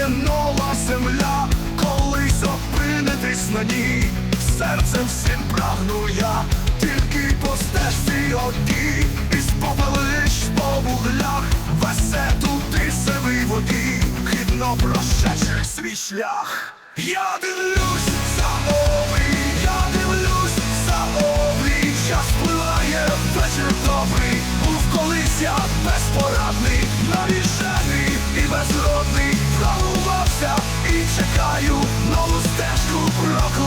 є нова земля, колись опинитись на ній, серцем всім прагну я, тільки по стежці одній, із попелиш по вуглях, весе туди сивий воді, хідно прощачих свій шлях. Я дивлюсь за обрій, я дивлюсь за обрій, час пливає вечір добрий, був колись я безпорадний, навіжений і безродний,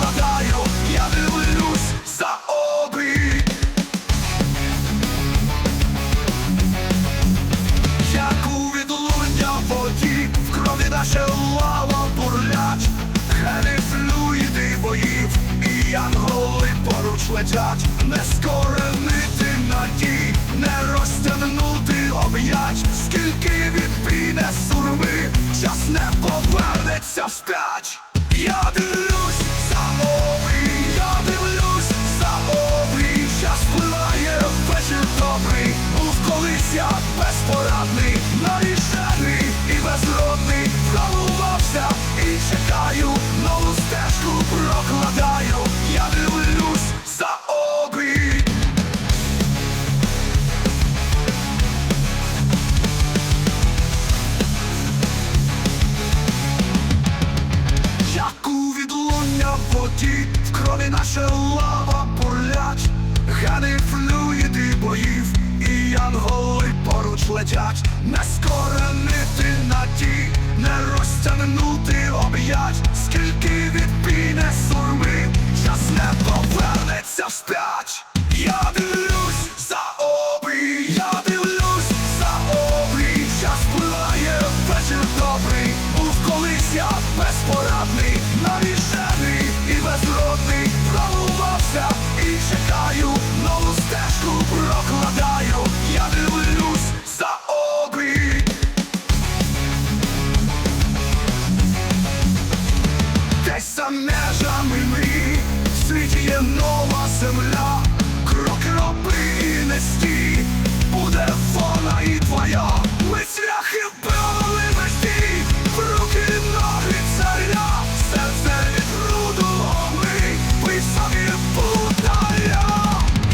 прокладаю, я дивлюсь за обрій. Як у відлуння воді, в крові наша лава бурлять, гени флюїди боїв, і янголи поруч летять, не скоренити надій, не розтягнути об'ять, скільки відпіне сурми, час не повернеться вспять. Наша лава бурлять, гани флюїди боїв, і янголи поруч летять, не скоренити надій, не розтягнути об'ять, скільки відпіне сурми, час не повернеться вспять. Я Нова земля, крок роби і не стій, буде вона і твоя, ми свяхи вбивали межі, в руки ноги царя, серце від руду ми писаві путая,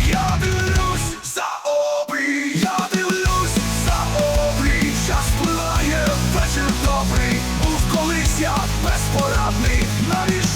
я дивлюсь за обрій, я дивлюсь за обрій, час пливає вечір добрий, був колись я безпорадний, навіть.